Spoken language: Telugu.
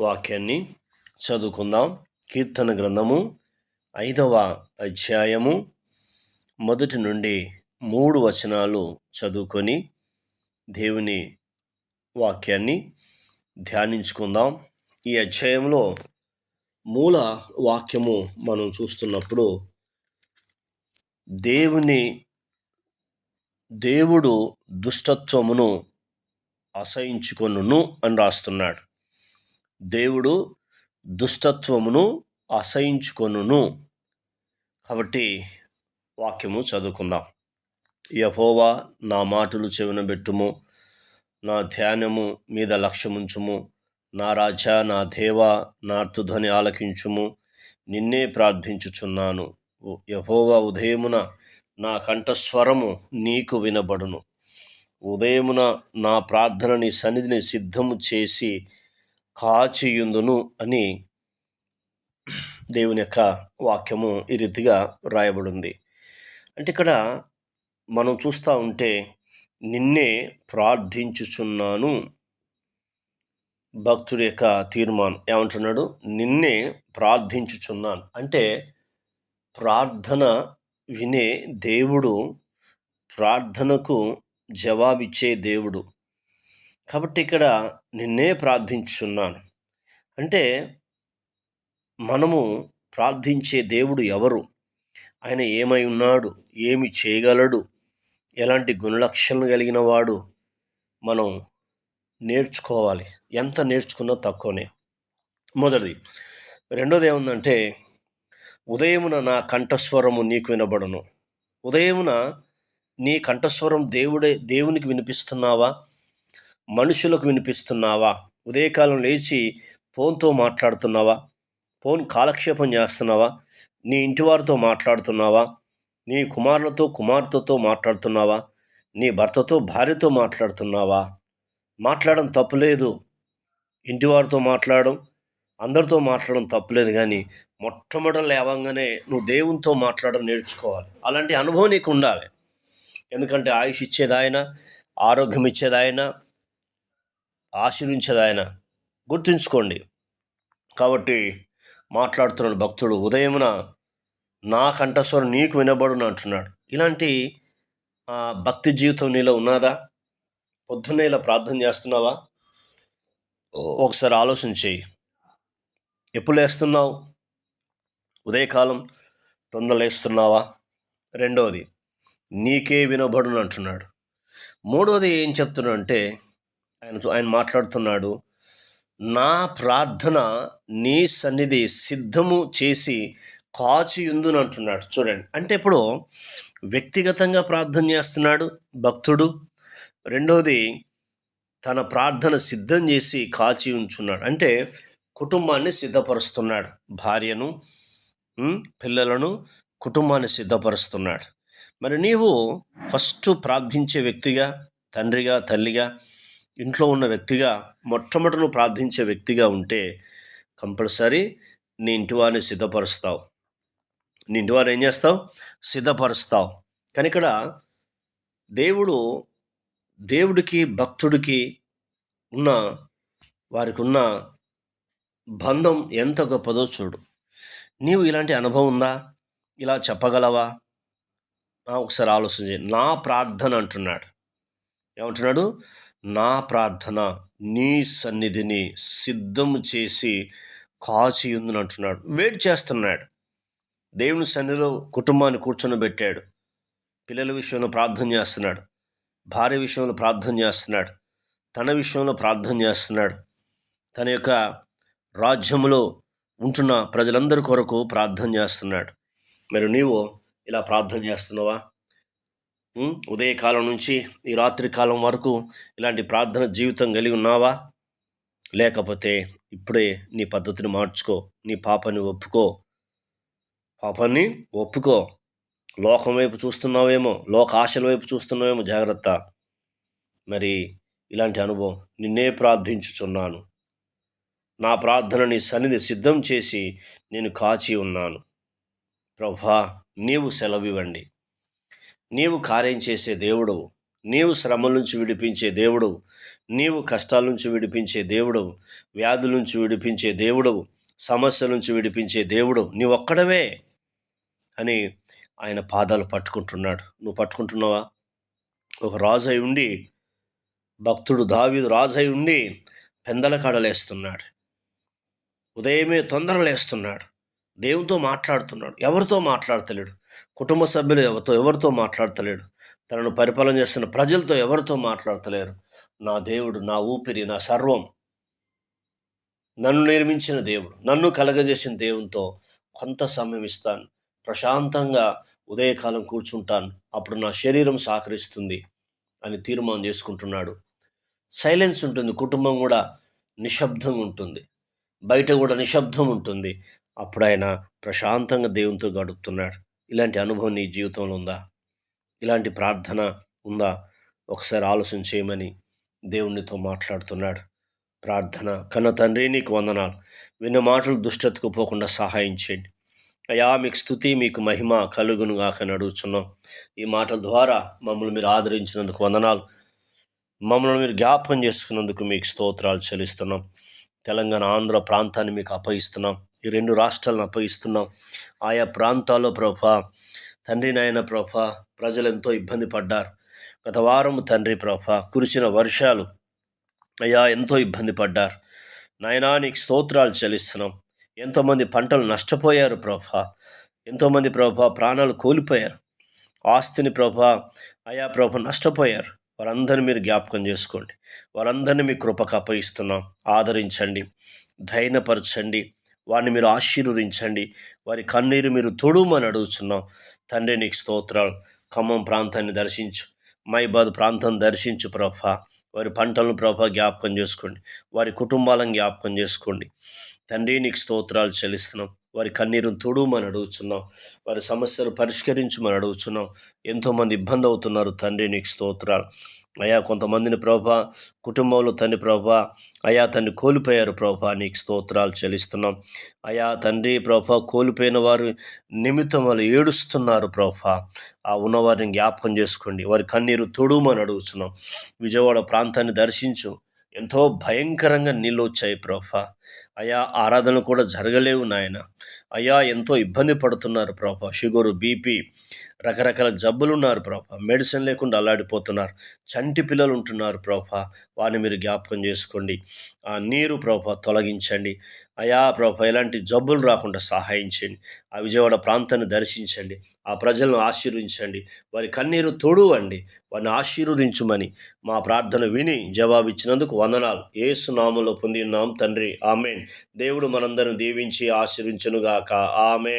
వాక్యాన్ని చదువుకుందాం. కీర్తన గ్రంథము ఐదవ అధ్యాయము మొదటి నుండి మూడు వచనాలు చదువుకొని దేవుని వాక్యాన్ని ధ్యానించుకుందాం. ఈ అధ్యాయంలో మూల వాక్యము మనం చూస్తున్నప్పుడు దేవుని దేవుడు దుష్టత్వమును అసహించుకొనును అని రాస్తున్నాడు. దేవుడు దుష్టత్వమును అసహించుకొనును. కాబట్టి వాక్యము చదువుకుందాం. యహోవా నా మాటలు చెవినబెట్టుము నా ధ్యానము మీద లక్ష్యముంచుము నా రాజా నా దేవా నా అర్థధ్వని ఆలకించుము నిన్నే ప్రార్థించుచున్నాను. యహోవా ఉదయమున నా కంఠస్వరము నీకు వినబడును. ఉదయమున నా ప్రార్థనని సన్నిధిని సిద్ధము చేసి కాచియుందును అని దేవుని యొక్క వాక్యము ఈ రీతిగా రాయబడింది అంటే ఇక్కడ మనం చూస్తూ ఉంటే నిన్నే ప్రార్థించుచున్నాను. భక్తుడి యొక్క తీర్మానం ఏమంటున్నాడు? నిన్నే ప్రార్థించుచున్నాను. అంటే ప్రార్థన వినే దేవుడు ప్రార్థనకు జవాబిచ్చే దేవుడు. కాబట్టి ఇక్కడ నిన్నే ప్రార్థించున్నాను అంటే మనము ప్రార్థించే దేవుడు ఎవరు? ఆయన ఏమై ఉన్నాడు? ఏమి చేయగలడు? ఎలాంటి గుణలక్షణలు కలిగిన వాడు మనం నేర్చుకోవాలి. ఎంత నేర్చుకున్నా తక్కువనే. మొదటిది. రెండోది ఏముందంటే ఉదయమున నా కంఠస్వరము నీకు వినబడను. ఉదయమున నీ కంఠస్వరం దేవుడే దేవునికి వినిపిస్తున్నావా? మనుషులకు వినిపిస్తున్నావా? ఉదయకాలం లేచి ఫోన్తో మాట్లాడుతున్నావా? ఫోన్ కాలక్షేపం చేస్తున్నావా? నీ ఇంటివారితో మాట్లాడుతున్నావా? నీ కుమారులతో కుమార్తెతో మాట్లాడుతున్నావా? నీ భర్తతో భార్యతో మాట్లాడుతున్నావా? మాట్లాడడం తప్పులేదు. ఇంటివారితో మాట్లాడడం అందరితో మాట్లాడడం తప్పులేదు కానీ మొట్టమొదటి లేవంగానే నువ్వు దేవునితో మాట్లాడడం నేర్చుకోవాలి. అలాంటి అనుభవం నీకు ఉండాలి. ఎందుకంటే ఆయుష్ ఇచ్చేది ఆయన ఆరోగ్యం ఇచ్చేది ఆయన ఆశీర్వించేది ఆయన గుర్తుంచుకోండి. కాబట్టి మాట్లాడుతున్నాడు భక్తుడు ఉదయమున నా కంఠస్వరం నీకు వినబడును అంటున్నాడు. ఇలాంటి భక్తి జీవితం నీలో ఉన్నదా? పొద్దున్నే ఇలా ప్రార్థన చేస్తున్నావా? ఒకసారి ఆలోచన చేయి. ఎప్పుడు లేస్తున్నావు? ఉదయకాలం తొందరలేస్తున్నావా రెండవది నీకే వినబడును అంటున్నాడు. మూడవది ఏం చెప్తున్నాడు అంటే ఆయన ఆయన మాట్లాడుతున్నాడు నా ప్రార్థన నీ సన్నిధి సిద్ధము చేసి కాచి అంటున్నాడు. చూడండి అంటే ఇప్పుడు వ్యక్తిగతంగా ప్రార్థన చేస్తున్నాడు భక్తుడు రెండవది తన ప్రార్థన సిద్ధం చేసి కాచి ఉంచున్నాడు. అంటే కుటుంబాన్ని సిద్ధపరుస్తున్నాడు భార్యను పిల్లలను కుటుంబాన్ని సిద్ధపరుస్తున్నాడు. మరి నీవు ఫస్ట్ ప్రార్థించే వ్యక్తిగా తండ్రిగా తల్లిగా ఇంట్లో ఉన్న వ్యక్తిగా మొట్టమొదటి నువ్వు ప్రార్థించే వ్యక్తిగా ఉంటే కంపల్సరీ నీ ఇంటి వారిని సిద్ధపరుస్తావు. నీ ఇంటివారు ఏం చేస్తావు? సిద్ధపరుస్తావు. కానీ ఇక్కడ దేవుడు దేవుడికి భక్తుడికి ఉన్న వారికి ఉన్న బంధం ఎంత గొప్పదో చూడు. నీవు ఇలాంటి అనుభవం ఉందా? ఇలా చెప్పగలవా? ఒకసారి ఆలోచన నా ప్రార్థన అంటున్నాడు. ఏమంటున్నాడు? నా ప్రార్థన నీ సన్నిధిని సిద్ధము చేసి కాచి ఉందని అంటున్నాడు. వెయిట్ చేస్తున్నాడు. దేవుని సన్నిధిలో కుటుంబాన్ని కూర్చొని పెట్టాడు పిల్లల విషయంలో ప్రార్థన చేస్తున్నాడు. భార్య విషయంలో ప్రార్థన చేస్తున్నాడు. తన విషయంలో ప్రార్థన చేస్తున్నాడు. తన యొక్క రాజ్యంలో ఉంటున్న ప్రజలందరి కొరకు ప్రార్థన చేస్తున్నాడు. మరి నీవు ఇలా ప్రార్థన చేస్తున్నావా? ఉదయకాలం నుంచి ఈ రాత్రి కాలం వరకు ఇలాంటి ప్రార్థన జీవితం కలిగి ఉన్నావా? లేకపోతే ఇప్పుడే నీ పద్ధతిని మార్చుకో నీ పాపని ఒప్పుకో. పాపాన్ని ఒప్పుకో. లోకం వైపు చూస్తున్నావేమో లోక ఆశల వైపు చూస్తున్నావేమో జాగ్రత్త. మరి ఇలాంటి అనుభవం నిన్నే ప్రార్థించుచున్నాను. నా ప్రార్థన నీ సన్నిధి సిద్ధం చేసి నేను కాచి ఉన్నాను. ప్రభా నీవు సెలవివ్వండి. నీవు కార్యం చేసే దేవుడు నీవు శ్రమల నుంచి విడిపించే దేవుడు నీవు కష్టాల నుంచి విడిపించే దేవుడు వ్యాధుల నుంచి విడిపించే దేవుడు సమస్యల నుంచి విడిపించే దేవుడు నీవొక్కడవే అని ఆయన పాదాలు పట్టుకుంటున్నాడు. నువ్వు పట్టుకుంటున్నావా? ఒక రాజై ఉండి భక్తుడు దావీదు రాజై ఉండి పెందల కాడలేస్తున్నాడు. ఉదయమే తొందరలేస్తున్నాడు. దేవునితో మాట్లాడుతున్నాడు. ఎవరితో మాట్లాడతలేడు? కుటుంబ సభ్యులు ఎవరితో ఎవరితో మాట్లాడతలేడు. తనను పరిపాలన చేస్తున్న ప్రజలతో ఎవరితో మాట్లాడతలేరు. నా దేవుడు నా ఊపిరి నా సర్వం నన్ను నిర్మించిన దేవుడు నన్ను కలగజేసిన దేవునితో కొంత సమయం ఇస్తాను. ప్రశాంతంగా ఉదయకాలం కూర్చుంటాను. అప్పుడు నా శరీరం సహకరిస్తుంది అని తీర్మానం చేసుకుంటున్నాడు. సైలెన్స్ ఉంటుంది కుటుంబం కూడా నిశ్శబ్దంగా ఉంటుంది. బయట కూడా నిశ్శబ్దం ఉంటుంది. అప్పుడు ఆయన ప్రశాంతంగా దేవునితో గడుపుతున్నాడు. ఇలాంటి అనుభవం నీ జీవితంలో ఉందా? ఇలాంటి ప్రార్థన ఉందా? ఒకసారి ఆలోచన చేయమని దేవునితో మాట్లాడుతున్నాడు. ప్రార్థన కన్న తండ్రి నీకు వందనాలు. విన్న మాటలు దుష్టతకు పోకుండా సహాయం చేయండి. అయా మీకు స్థుతి మీకు మహిమ కలుగును గాక అడుగుతున్నాం ఈ మాటల ద్వారా మమ్మల్ని మీరు ఆదరించినందుకు వందనాలు. మమ్మల్ని మీరు జ్ఞాపకం చేసుకున్నందుకు మీకు స్తోత్రాలు చెల్లిస్తున్నాం. తెలంగాణ ఆంధ్ర ప్రాంతాన్ని మీకు అప్పగిస్తున్నాం. ఈ రెండు రాష్ట్రాలను అప్పగిస్తున్నాం. ఆయా ప్రాంతాల్లో ప్రభా తండ్రి నాయన ప్రభా ప్రజలు ఎంతో ఇబ్బంది పడ్డారు. గత వారం తండ్రి ప్రభా కురిసిన వర్షాలు అయ్యా ఎంతో ఇబ్బంది పడ్డారు. నాయనా నీకు స్తోత్రాలు చెల్లిస్తున్నాం. ఎంతోమంది పంటలు నష్టపోయారు ప్రభా. ఎంతోమంది ప్రభా ప్రాణాలు కోల్పోయారు. ఆస్తిని ప్రభా అయా ప్రభ నష్టపోయారు. వారందరినీ మీరు జ్ఞాపకం చేసుకోండి. వారందరినీ మీ కృపకు అప్పగిస్తున్నాం. ఆదరించండి. ధైర్యపరచండి. వారిని మీరు ఆశీర్వదించండి. వారి కన్నీరు మీరు తొడుమని అడుగుతున్నాం తండ్రి నీకు స్తోత్రాలు. ఖమ్మం ప్రాంతాన్ని దర్శించు. మైబాద్ ప్రాంతం దర్శించు ప్రభా. వారి పంటలను ప్రభా జ్ఞాపకం చేసుకోండి. వారి కుటుంబాలను జ్ఞాపకం చేసుకోండి. తండ్రి నీకు స్తోత్రాలు చెల్లిస్తున్నాం. వారి కన్నీరును తొడుమని అడుగుతున్నాం వారి సమస్యలు పరిష్కరించమని అడుగుతున్నాం ఎంతోమంది ఇబ్బంది అవుతున్నారు తండ్రి నీకు స్తోత్రాలు. అయా కొంతమందిని ప్రభా కుటుంబంలో తండ్రి ప్రభా అయా తండ్రి కోల్పోయారు ప్రభా నీకు స్తోత్రాలు చెల్లిస్తున్నాం. అయా తండ్రి ప్రభా కోల్పోయిన వారు నిమిత్తం వాళ్ళు ఏడుస్తున్నారు ప్రభా. ఆ ఉన్నవారిని జ్ఞాపకం చేసుకోండి. వారి కన్నీరు తొడుమని అడుగుతున్నాం విజయవాడ ప్రాంతాన్ని దర్శించు. ఎంతో భయంకరంగా నీళ్ళు వచ్చాయి ప్రభా. అయా ఆరాధనలు కూడా జరగలేవు నాయన. అయ్యా ఎంతో ఇబ్బంది పడుతున్నారు ప్రభా. షుగరు బీపీ రకరకాల జబ్బులు ఉన్నారు ప్రభా. మెడిసిన్ లేకుండా అల్లాడిపోతున్నారు. చంటి పిల్లలు ఉంటున్నారు ప్రభా. వారిని మీరు జ్ఞాపకం చేసుకోండి. ఆ నీరు ప్రభా తొలగించండి. అయా ప్రభు ఎలాంటి జబ్బులు రాకుండా సహాయం చేయండి ఆ విజయవాడ ప్రాంతాన్ని దర్శించండి. ఆ ప్రజలను ఆశీర్వించండి వారి కన్నీరు తోడువండి. వారిని ఆశీర్వదించుమని మా ప్రార్థన విని జవాబిచ్చినందుకు వందనాలు. ఏసునామంలో పొందినాం తండ్రి. ఆమెన్. దేవుడు మనందరం దీవించి ఆశీర్వించునుగాక. ఆమె